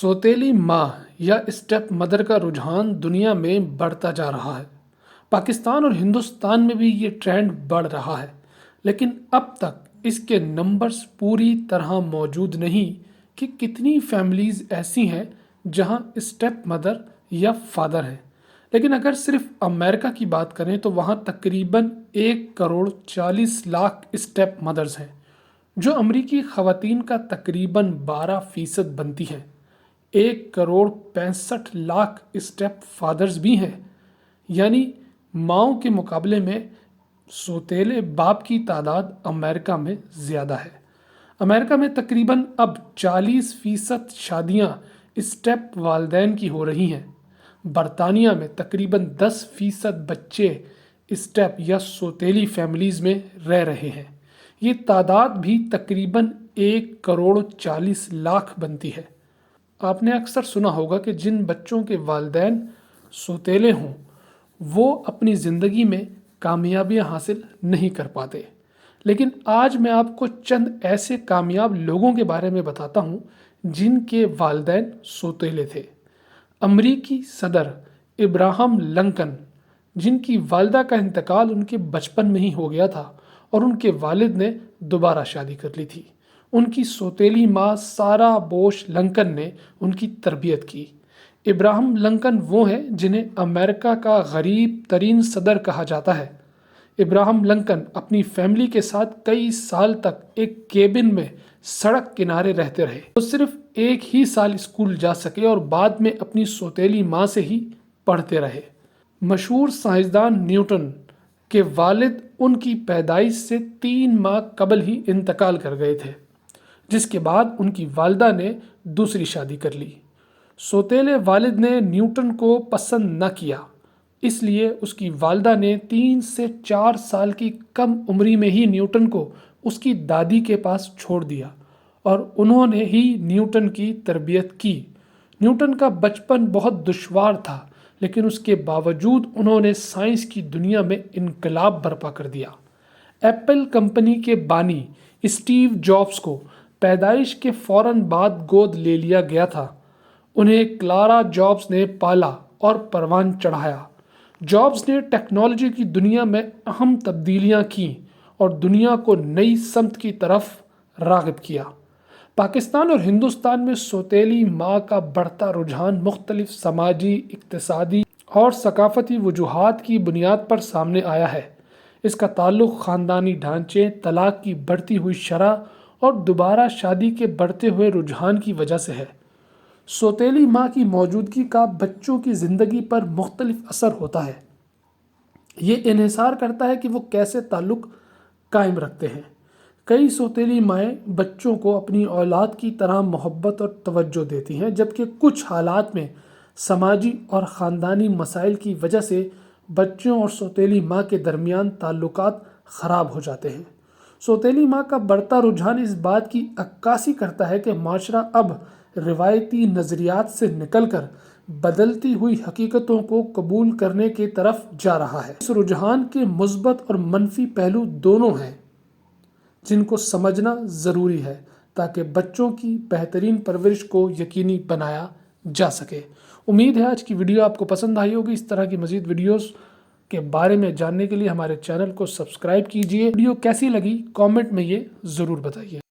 سوتیلی ماں یا step mother کا رجحان دنیا میں بڑھتا جا رہا ہے۔ پاکستان اور ہندوستان میں بھی یہ ٹرینڈ بڑھ رہا ہے، لیکن اب تک اس کے نمبرز پوری طرح موجود نہیں کہ کتنی فیملیز ایسی ہیں جہاں اسٹیپ مدر یا فادر ہیں۔ لیکن اگر صرف امریکہ کی بات کریں تو وہاں تقریباً ایک کروڑ چالیس لاکھ اسٹیپ مدرز ہیں، جو امریکی خواتین کا تقریباً بارہ فیصد بنتی ہیں۔ ایک کروڑ پینسٹھ لاکھ اسٹیپ فادرز بھی ہیں۔ یعنی ماؤں کے مقابلے میں سوتیلے باپ کی تعداد امریکہ میں زیادہ ہے۔ امریکہ میں تقریباً اب چالیس فیصد شادیاں اسٹیپ والدین کی ہو رہی ہیں۔ برطانیہ میں تقریباً دس فیصد بچے اسٹیپ یا سوتیلی فیملیز میں رہ رہے ہیں۔ یہ تعداد بھی تقریباً ایک کروڑ چالیس لاکھ بنتی ہے۔ آپ نے اکثر سنا ہوگا کہ جن بچوں کے والدین سوتیلے ہوں، وہ اپنی زندگی میں کامیابیاں حاصل نہیں کر پاتے۔ لیکن آج میں آپ کو چند ایسے کامیاب لوگوں کے بارے میں بتاتا ہوں جن کے والدین سوتیلے تھے۔ امریکی صدر ابراہم لنکن، جن کی والدہ کا انتقال ان کے بچپن میں ہی ہو گیا تھا اور ان کے والد نے دوبارہ شادی کر لی تھی۔ ان کی سوتیلی ماں سارا بوش لنکن نے ان کی تربیت کی۔ ابراہم لنکن وہ ہیں جنہیں امریکہ کا غریب ترین صدر کہا جاتا ہے۔ ابراہم لنکن اپنی فیملی کے ساتھ کئی سال تک ایک کیبن میں سڑک کنارے رہتے رہے۔ وہ صرف ایک ہی سال اسکول جا سکے اور بعد میں اپنی سوتیلی ماں سے ہی پڑھتے رہے۔ مشہور سائنسدان نیوٹن کے والد ان کی پیدائش سے تین ماہ قبل ہی انتقال کر گئے تھے۔ جس کے بعد ان کی والدہ نے دوسری شادی کر لی۔ سوتیلے والد نے نیوٹن کو پسند نہ کیا، اس لیے اس کی والدہ نے تین سے چار سال کی کم عمری میں ہی نیوٹن کو اس کی دادی کے پاس چھوڑ دیا اور انہوں نے ہی نیوٹن کی تربیت کی۔ نیوٹن کا بچپن بہت دشوار تھا، لیکن اس کے باوجود انہوں نے سائنس کی دنیا میں انقلاب برپا کر دیا۔ ایپل کمپنی کے بانی اسٹیو جابس کو پیدائش کے فوراً بعد گود لے لیا گیا تھا۔ انہیں کلارا جابس نے پالا اور پروان چڑھایا۔ جابس نے ٹیکنالوجی کی دنیا میں اہم تبدیلیاں کیں اور دنیا کو نئی سمت کی طرف راغب کیا۔ پاکستان اور ہندوستان میں سوتیلی ماں کا بڑھتا رجحان مختلف سماجی، اقتصادی اور ثقافتی وجوہات کی بنیاد پر سامنے آیا ہے۔ اس کا تعلق خاندانی ڈھانچے، طلاق کی بڑھتی ہوئی شرح اور دوبارہ شادی کے بڑھتے ہوئے رجحان کی وجہ سے ہے۔ سوتیلی ماں کی موجودگی کا بچوں کی زندگی پر مختلف اثر ہوتا ہے۔ یہ انحصار کرتا ہے کہ وہ کیسے تعلق قائم رکھتے ہیں۔ کئی سوتیلی مائیں بچوں کو اپنی اولاد کی طرح محبت اور توجہ دیتی ہیں، جبکہ کچھ حالات میں سماجی اور خاندانی مسائل کی وجہ سے بچوں اور سوتیلی ماں کے درمیان تعلقات خراب ہو جاتے ہیں۔ سوتیلی ماں کا بڑھتا رجحان اس بات کی عکاسی کرتا ہے کہ معاشرہ اب روایتی نظریات سے نکل کر بدلتی ہوئی حقیقتوں کو قبول کرنے کی طرف جا رہا ہے۔ اس رجحان کے مثبت اور منفی پہلو دونوں ہیں، جن کو سمجھنا ضروری ہے تاکہ بچوں کی بہترین پرورش کو یقینی بنایا جا سکے۔ امید ہے آج کی ویڈیو آپ کو پسند آئی ہوگی۔ اس طرح کی مزید ویڈیوز کے بارے میں جاننے کے لیے ہمارے چینل کو سبسکرائب کیجیے۔ ویڈیو کیسی لگی کامنٹ میں یہ ضرور بتائیے۔